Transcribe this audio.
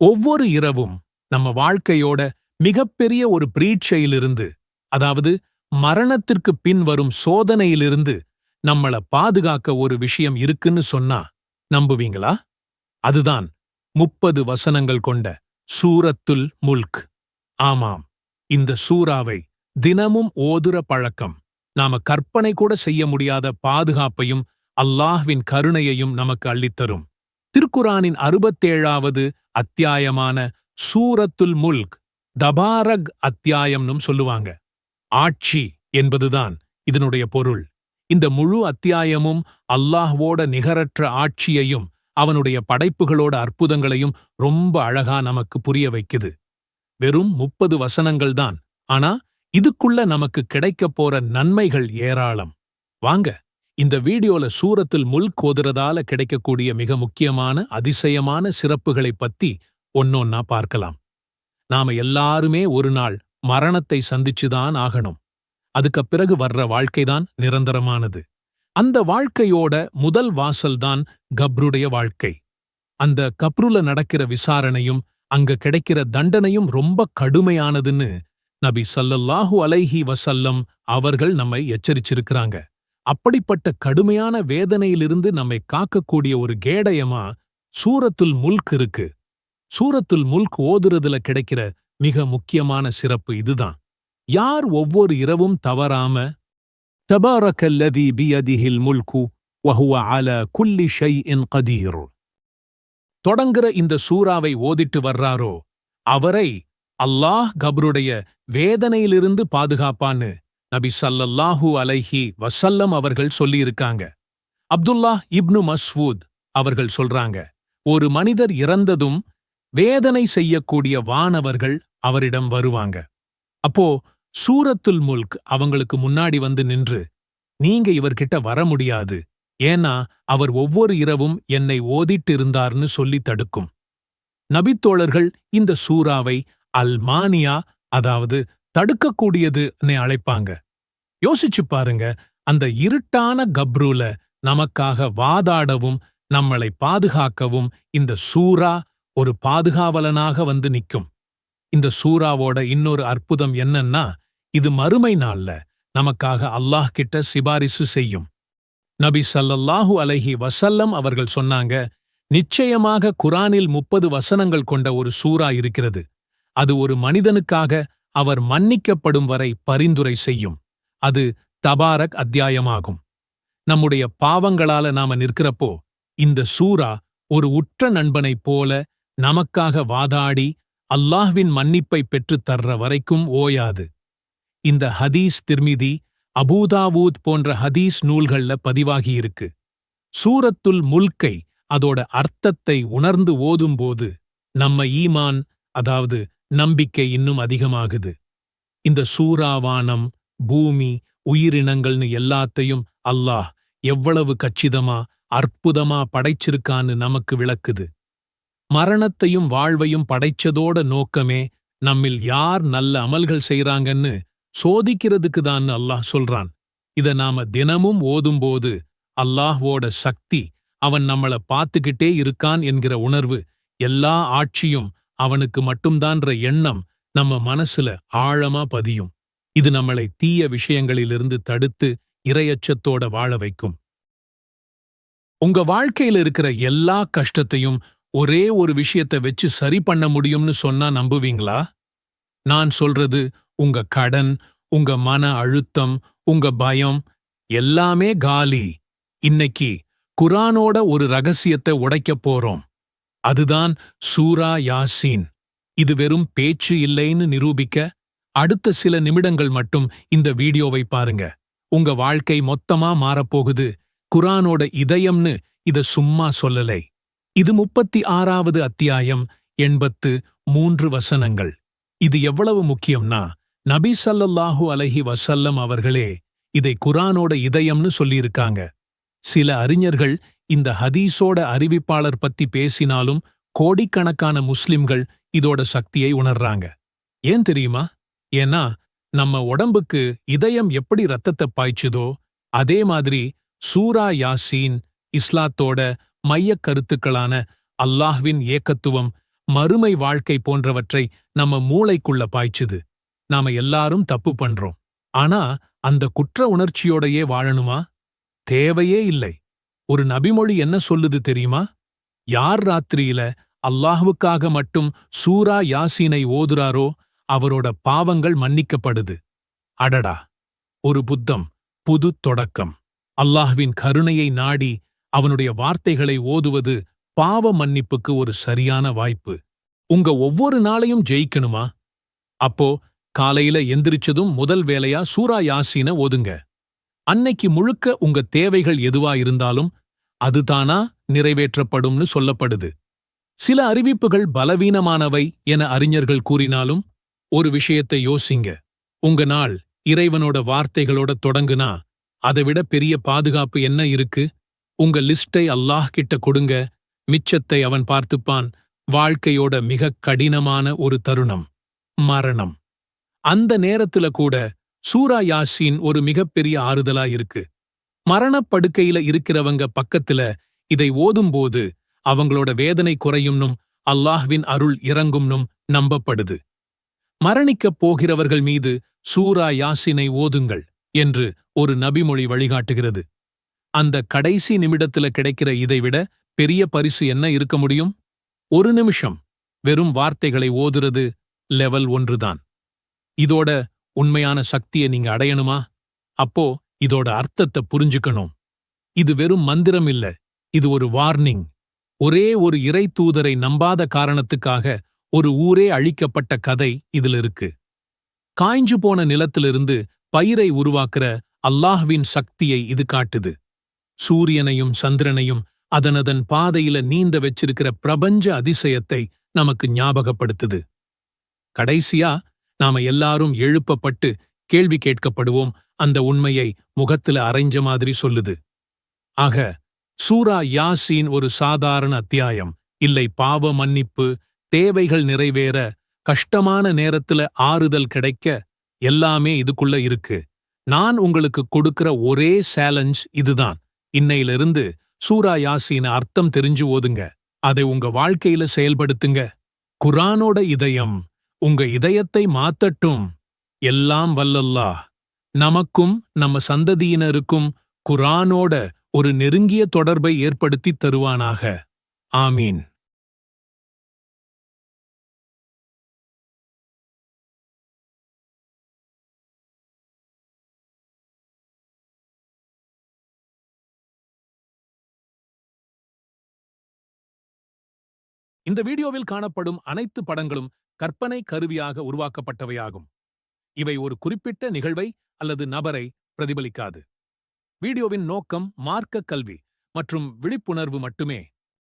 ஒவ்வொரு இரவும் நம்ம வாழ்க்கையோட மிகப்பெரிய ஒரு பிரீட்சையிலிருந்து அதாவது மரணத்திற்கு பின் வரும் சோதனையிலிருந்து நம்மள பாதுகாக்க ஒரு விஷயம் இருக்குன்னு சொன்னா நம்புவீங்களா? அதுதான் முப்பது வசனங்கள் கொண்ட சூரத்துல் முல்க். ஆமாம் இந்த சூறாவை தினமும் ஓதுற பழக்கம். நாம கற்பனை கூட செய்ய முடியாத பாதுகாப்பையும் அல்லாஹ்வின் கருணையையும் நமக்கு அள்ளித்தரும். திருக்குரானின் அறுபத்தேழாவது அத்தியாயமான சூரத்துல் முல்க் தபாரக் அத்தியாயம்னும் சொல்லுவாங்க. ஆட்சி என்பதுதான் இதனுடைய பொருள். இந்த முழு அத்தியாயமும் அல்லாஹ்வோட நிகரற்ற ஆட்சியையும் அவனுடைய படைப்புகளோட அற்புதங்களையும் ரொம்ப அழகா நமக்கு புரிய வைக்குது. வெறும் முப்பது வசனங்கள் தான். ஆனா இதுக்குள்ள நமக்கு கிடைக்கப் போற நன்மைகள் ஏராளம். வாங்க இந்த வீடியோல சூரத்தில் முல்க் ஓதுறதால கிடைக்கக்கூடிய மிக முக்கியமான அதிசயமான சிறப்புகளைப் பத்தி ஒன்னொன்னா பார்க்கலாம். நாம எல்லாருமே ஒரு நாள் மரணத்தை சந்திச்சுதான் ஆகணும். அதுக்கு பிறகு வர்ற வாழ்க்கைதான் நிரந்தரமானது. அந்த வாழ்க்கையோட முதல் வாசல்தான் கப்ருடைய வாழ்க்கை. அந்த கப்ருல நடக்கிற விசாரணையும் அங்க கிடைக்கிற தண்டனையும் ரொம்ப கடுமையானதுன்னு நபி சல்லல்லாஹு அலைஹி வசல்லம் அவர்கள் நம்மை எச்சரிச்சிருக்கிறாங்க. அப்படிப்பட்ட கடுமையான வேதனையிலிருந்து நம்மை காக்கக்கூடிய ஒரு கேடயமா சூரத்துல் முல்க் இருக்கு. சூரத்துல் முல்க் ஓதுறதுல கிடைக்கிற மிக முக்கியமான சிறப்பு இதுதான். யார் ஒவ்வொரு இரவும் தவறாம தபாரக்கல்லதி பியதிஹில் முல்கு வஹுவ அல குல்லி ஷை என் கதீர் தொடங்குற இந்த சூறாவை ஓதிட்டு வர்றாரோ அவரை அல்லாஹ் கபருடைய வேதனையிலிருந்து பாதுகாப்பான்னு நபி சல்லல்லாஹூ அலைஹி வசல்லம் அவர்கள் சொல்லியிருக்காங்க. அப்துல்லா இப்னு மஸ்வூத் அவர்கள் சொல்றாங்க ஒரு மனிதர் இறந்ததும் வேதனை செய்யக்கூடிய வானவர்கள் அவரிடம் வருவாங்க. அப்போ சூரத்துல் முல்க் அவங்களுக்கு முன்னாடி வந்து நின்று நீங்க இவர்கிட்ட வர முடியாது. ஏன்னா அவர் ஒவ்வொரு இரவும் என்னை ஓதிட்டு இருந்தார்னு சொல்லி தடுக்கும். நபித்தோழர்கள் இந்த சூறாவை அல்மானியா அதாவது தடுக்கக்கூடியதுன்னு அழைப்பாங்க. யோசிச்சு பாருங்க அந்த இருட்டான கப்ரூல நமக்காக வாதாடவும் நம்மளை பாதுகாக்கவும் இந்த சூரா ஒரு பாதுகாவலனாக வந்து நிக்கும் இந்த சூறாவோட இன்னொரு அற்புதம் என்னன்னா இது மறுமை நாள்ல நமக்காக அல்லாஹ் கிட்ட சிபாரிசு செய்யும். நபி சல்லல்லாஹு அலைஹி வசல்லம் அவர்கள் சொன்னாங்க நிச்சயமாக குரானில் முப்பது வசனங்கள் கொண்ட ஒரு சூரா இருக்கிறது. அது ஒரு மனிதனுக்காக அவர் மன்னிக்கப்படும் வரை பரிந்துரை செய்யும். அது தபாரக் அத்தியாயமாகும். நம்முடைய பாவங்களால நாம நிற்கிறப்போ இந்த சூரா ஒரு உற்ற நண்பனைப் போல நமக்காக வாதாடி அல்லாஹ்வின் மன்னிப்பை பெற்றுத் தர்ற வரைக்கும் ஓயாது. இந்த ஹதீஸ் திருமிதி அபூதாவூத் போன்ற ஹதீஸ் நூல்கள்ல பதிவாகியிருக்கு சூரத்துல் முல்கை அதோட அர்த்தத்தை உணர்ந்து ஓதும்போது நம்ம ஈமான் அதாவது நம்பிக்கை இன்னும் அதிகமாகுது. இந்த சூறாவானம் பூமி உயிரினங்கள்னு எல்லாத்தையும் அல்லாஹ் எவ்வளவு கச்சிதமா அற்புதமா படைச்சிருக்கான்னு நமக்கு விளக்குது. மரணத்தையும் வாழ்வையும் படைச்சதோட நோக்கமே நம்மில் யார் நல்ல அமல்கள் செய்றாங்கன்னு சோதிக்கிறதுக்கு தான் அல்லாஹ் சொல்றான். இத நாம தினமும் ஓதும்போது அல்லாஹ்வோட சக்தி அவன் நம்மள பார்த்துக்கிட்டே இருக்கான் என்கிற உணர்வு எல்லா ஆட்சியும் அவனுக்கு மட்டும்தான்ற எண்ணம் நம்ம மனசுல ஆழமா பதியும். இது நம்மளை தீய விஷயங்களிலிருந்து தடுத்து இரையச்சத்தோட வாழ வைக்கும். உங்க வாழ்க்கையில இருக்கிற எல்லா கஷ்டத்தையும் ஒரே ஒரு விஷயத்தை வச்சு சரி பண்ண முடியும்னு சொன்னா நம்புவீங்களா? நான் சொல்றது உங்க கடன் உங்க மன அழுத்தம் உங்க பயம் எல்லாமே காலி. இன்னைக்கு குரானோட ஒரு ரகசியத்தை உடைக்கப் போறோம். அதுதான் சூரா யாசீன். இது வெறும் பேச்சு இல்லைன்னு நிரூபிக்க அடுத்த சில நிமிடங்கள் மட்டும் இந்த வீடியோவை பாருங்க. உங்க வாழ்க்கை மொத்தமா மாறப்போகுது. குரானோட இதயம்னு இத சும்மா சொல்லலை. இது முப்பத்தி ஆறாவது அத்தியாயம் எண்பத்து மூன்று வசனங்கள். இது எவ்வளவு முக்கியம்னா நபி சல்லல்லாஹு அலஹி வசல்லம் அவர்களே இதை குரானோட இதயம்னு சொல்லியிருக்காங்க. சில அறிஞர்கள் இந்த ஹதீஸோட அறிவிப்பாளர் பத்தி பேசினாலும் கோடிக்கணக்கான முஸ்லிம்கள் இதோட சக்தியை உணர்றாங்க. ஏன் தெரியுமா? ஏன்னா நம்ம உடம்புக்கு இதயம் எப்படி ரத்தத்தை பாய்ச்சுதோ அதே மாதிரி சூரா யாசீன் இஸ்லாத்தோட மையக் கருத்துக்களான அல்லாஹ்வின் ஏக்கத்துவம் மறுமை வாழ்க்கை போன்றவற்றை நம்ம மூளைக்குள்ள பாய்ச்சுது. நாம எல்லாரும் தப்பு பண்றோம். ஆனா அந்த குற்ற உணர்ச்சியோடையே வாழணுமா? தேவையே இல்லை. ஒரு நபிமொழி என்ன சொல்லுது தெரியுமா? யார் ராத்திரியில அல்லாஹுவுக்காக மட்டும் சூரா யாசீனை ஓதுறாரோ அவரோட பாவங்கள் மன்னிக்கப்படுது. அடடா. ஒரு புத்தம் புது தொடக்கம். அல்லாஹ்வின் கருணையை நாடி அவனுடைய வார்த்தைகளை ஓதுவது பாவ மன்னிப்புக்கு ஒரு சரியான வாய்ப்பு. உங்க ஒவ்வொரு நாளையும் ஜெயிக்கணுமா? அப்போ காலையில எந்திரிச்சதும் முதல் வேலையா சூரா யாசீன ஓதுங்க. அன்னைக்கு முழுக்க உங்க தேவைகள் எதுவா இருந்தாலும் அதுதானா நிறைவேற்றப்படும்னு சொல்லப்படுது. சில அறிவிப்புகள் பலவீனமானவை என அறிஞர்கள் கூறினாலும் ஒரு விஷயத்தை யோசிங்க. உங்க நாள் இறைவனோட வார்த்தைகளோட தொடங்குனா அதைவிட பெரிய பாதுகாப்பு என்ன இருக்கு? உங்க லிஸ்டை அல்லாஹ் கிட்ட கொடுங்க. மிச்சத்தை அவன் பார்த்துப்பான். வாழ்க்கையோட மிக கடினமான ஒரு தருணம். மரணம். அந்த நேரத்துல கூட சூரா யாசின் ஒரு மிகப்பெரிய ஆறுதலா இருக்கு. மரணப்படுக்கையில இருக்கிறவங்க பக்கத்துல இதை ஓதும்போது அவங்களோட வேதனை குறையும்னும் அல்லாஹ்வின் அருள் இறங்கும்னும் நம்பப்படுது. மரணிக்கப் போகிறவர்கள் மீது சூரா யாசினை ஓதுங்கள் என்று ஒரு நபிமொழி வழிகாட்டுகிறது. அந்த கடைசி நிமிடத்துல கிடைக்கிற இதைவிட பெரிய பரிசு என்ன இருக்க முடியும்? ஒரு நிமிஷம். வெறும் வார்த்தைகளை ஓதுறது லெவல் ஒன்றுதான். இதோட உண்மையான சக்தியை நீங்க அடையணுமா? அப்போ இதோட அர்த்தத்தை புரிஞ்சுக்கணும். இது வெறும் மந்திரம் இல்ல. இது ஒரு வார்னிங் ஒரே ஒரு இறை தூதரை நம்பாத காரணத்துக்காக ஒரு ஊரே அழிக்கப்பட்ட கதை இதுல இருக்கு காய்ஞ்சு போன நிலத்திலிருந்து பயிரை உருவாக்குற அல்லாஹ்வின் சக்தியை இது காட்டுது. சூரியனையும் சந்திரனையும் அதனதன் பாதையில நீந்த வச்சிருக்கிற பிரபஞ்ச அதிசயத்தை நமக்கு ஞாபகப்படுத்துது. கடைசியா நாம எல்லாரும் எழுப்பப்பட்டு கேள்வி கேட்கப்படுவோம் அந்த உண்மையை முகத்துல அரைஞ்ச மாதிரி சொல்லுது. ஆக சூரா யாசீன் ஒரு சாதாரண அத்தியாயம். இல்லை பாவ மன்னிப்பு தேவைகள் நிறைவேற கஷ்டமான நேரத்துல ஆறுதல் கிடைக்க எல்லாமே இதுக்குள்ள இருக்கு. நான் உங்களுக்கு கொடுக்கிற ஒரே சேலஞ்ச் இதுதான். இன்னையிலிருந்து சூரா யாசீன அர்த்தம் தெரிஞ்சு ஓதுங்க. அதை உங்க வாழ்க்கையில செயல்படுத்துங்க. குரானோட இதயம் உங்க இதயத்தை மாத்தட்டும். எல்லாம் வல்லல்லா நமக்கும் நம்ம சந்ததியினருக்கும் குரானோட ஒரு நெருங்கிய தொடர்பை ஏற்படுத்தித் தருவானாக. ஆமீன். இந்த வீடியோவில் காணப்படும் அனைத்து படங்களும் கற்பனை கருவியாக உருவாக்கப்பட்டவையாகும். இவை ஒரு குறிப்பிட்ட நிகழ்வை அல்லது நபரை பிரதிபலிக்காது. வீடியோவின் நோக்கம் மார்க்க கல்வி மற்றும் விழிப்புணர்வு மட்டுமே.